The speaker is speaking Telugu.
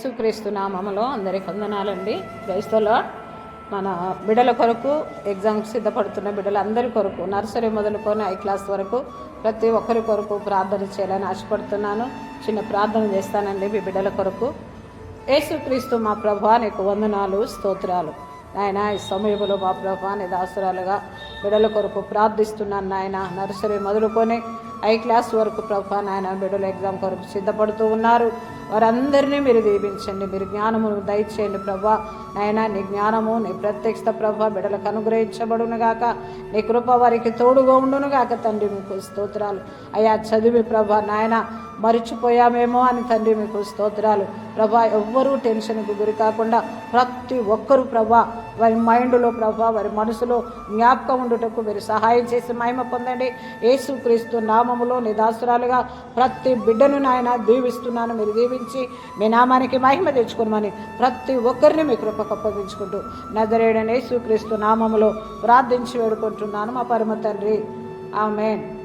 యేసుక్రీస్తు నామములో అందరికి వందనాలండి. క్రైస్తవులో మన బిడ్డల కొరకు ఎగ్జామ్స్ సిద్ధపడుతున్న బిడ్డలందరి కొరకు నర్సరీ మొదలుకొని ఐ క్లాస్ వరకు ప్రతి ఒక్కరి కొరకు ప్రార్థన చేయాలని ఆశపడుతున్నాను. చిన్న ప్రార్థన చేస్తానండి మీ బిడ్డల కొరకు. యేసుక్రీస్తు మా ప్రభా నీకు వందనాలు స్తోత్రాలు. నాయన ఈ సమయంలో మా ప్రభా నీ దాసురాలుగా బిడ్డల కొరకు ప్రార్థిస్తున్నాను నాయన. నర్సరీ మొదలుకొని ఐ క్లాస్ వరకు ప్రభా నాయన బిడ్డలు ఎగ్జామ్ కొరకు సిద్ధపడుతూ ఉన్నారు. వారందరినీ మీరు దీపించండి మీరు జ్ఞానమును దయచేయండి ప్రభా. నాయన నీ జ్ఞానము నీ ప్రత్యక్ష ప్రభా బిడ్డలకు అనుగ్రహించబడును గాక. నీ కృప వారికి తోడుగా ఉండును గాక తండ్రి మీకు స్తోత్రాలు. అయ్యా చదివి ప్రభా నాయన మరిచిపోయామేమో అని తండ్రి మీకు స్తోత్రాలు. ప్రభా ఎవ్వరూ టెన్షన్కి గురి కాకుండా ప్రతి ఒక్కరూ ప్రభా వారి మైండ్లో ప్రభా వారి మనసులో జ్ఞాపకం ఉండుటకు మీరు సహాయం చేసి మహిమ పొందండి. యేసుక్రీస్తు నామములో నిదాసురాలుగా ప్రతి బిడ్డను నాయన దీవిస్తున్నాను. మీరు దీవించి మీ నామానికి మహిమ తెచ్చుకోమని ప్రతి ఒక్కరిని మీ కృపకు అప్పగించుకుంటూ నజరేడని యేసుక్రీస్తు నామములో ప్రార్థించి వేడుకుంటున్నాను మా పరమ తండ్రి. ఆమెన్.